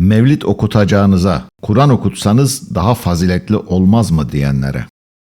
Mevlid okutacağınıza Kur'an okutsanız daha faziletli olmaz mı diyenlere.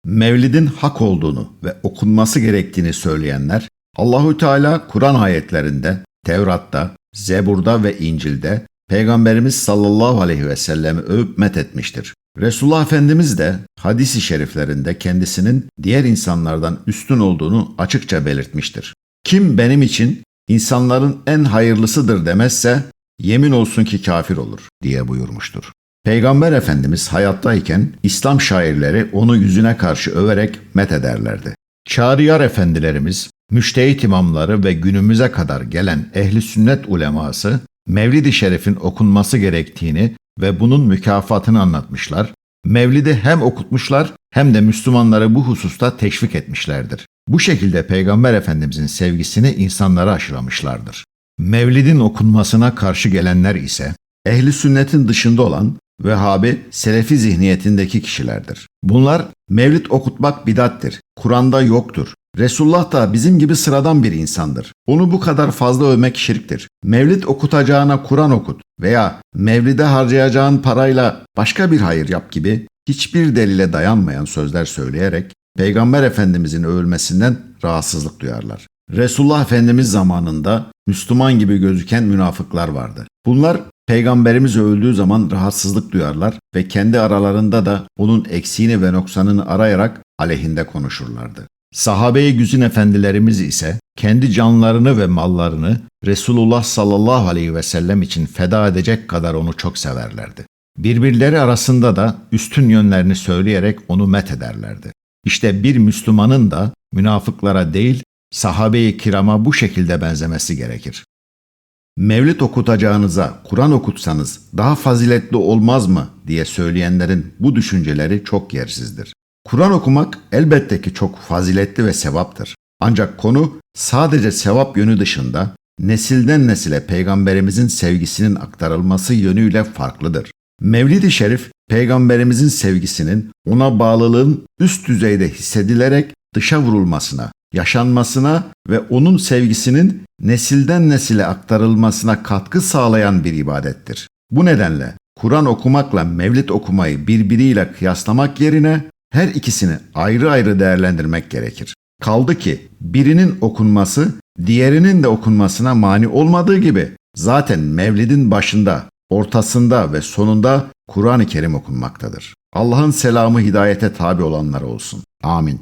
Mevlidin hak olduğunu ve okunması gerektiğini söyleyenler Allahü Teala Kur'an ayetlerinde, Tevrat'ta, Zebur'da ve İncil'de Peygamberimiz sallallahu aleyhi ve sellemi övüp met etmiştir. Resulullah Efendimiz de hadis-i şeriflerinde kendisinin diğer insanlardan üstün olduğunu açıkça belirtmiştir. Kim benim için insanların en hayırlısıdır demezse yemin olsun ki kafir olur diye buyurmuştur. Peygamber Efendimiz hayattayken İslam şairleri onu yüzüne karşı överek met ederlerdi. Çağrıyar efendilerimiz, müştehit imamları ve günümüze kadar gelen ehli sünnet uleması Mevlid-i Şerif'in okunması gerektiğini ve bunun mükafatını anlatmışlar. Mevlid'i hem okutmuşlar hem de Müslümanları bu hususta teşvik etmişlerdir. Bu şekilde Peygamber Efendimizin sevgisini insanlara aşılamışlardır. Mevlid'in okunmasına karşı gelenler ise ehli sünnetin dışında olan Vehhabi, Selefi zihniyetindeki kişilerdir. Bunlar mevlid okutmak bidattir. Kur'an'da yoktur. Resulullah da bizim gibi sıradan bir insandır. Onu bu kadar fazla övmek şirktir. Mevlid okutacağına Kur'an okut veya mevlide harcayacağın parayla başka bir hayır yap gibi hiçbir delile dayanmayan sözler söyleyerek Peygamber Efendimizin övülmesinden rahatsızlık duyarlar. Resulullah Efendimiz zamanında Müslüman gibi gözüken münafıklar vardı. Bunlar Peygamberimiz öldüğü zaman rahatsızlık duyarlar ve kendi aralarında da onun eksiğini ve noksanını arayarak aleyhinde konuşurlardı. Sahabe-i güzin efendilerimiz ise kendi canlarını ve mallarını Resulullah sallallahu aleyhi ve sellem için feda edecek kadar onu çok severlerdi. Birbirleri arasında da üstün yönlerini söyleyerek onu met ederlerdi. İşte bir Müslümanın da münafıklara değil sahabe-i kirama bu şekilde benzemesi gerekir. Mevlid okutacağınıza Kur'an okutsanız daha faziletli olmaz mı diye söyleyenlerin bu düşünceleri çok yersizdir. Kur'an okumak elbette ki çok faziletli ve sevaptır. Ancak konu sadece sevap yönü dışında nesilden nesile peygamberimizin sevgisinin aktarılması yönüyle farklıdır. Mevlid-i Şerif peygamberimizin sevgisinin ona bağlılığın üst düzeyde hissedilerek dışa vurulmasına, yaşanmasına ve onun sevgisinin nesilden nesile aktarılmasına katkı sağlayan bir ibadettir. Bu nedenle Kur'an okumakla Mevlid okumayı birbiriyle kıyaslamak yerine her ikisini ayrı ayrı değerlendirmek gerekir. Kaldı ki birinin okunması diğerinin de okunmasına mani olmadığı gibi zaten Mevlid'in başında, ortasında ve sonunda Kur'an-ı Kerim okunmaktadır. Allah'ın selamı hidayete tabi olanlara olsun. Amin.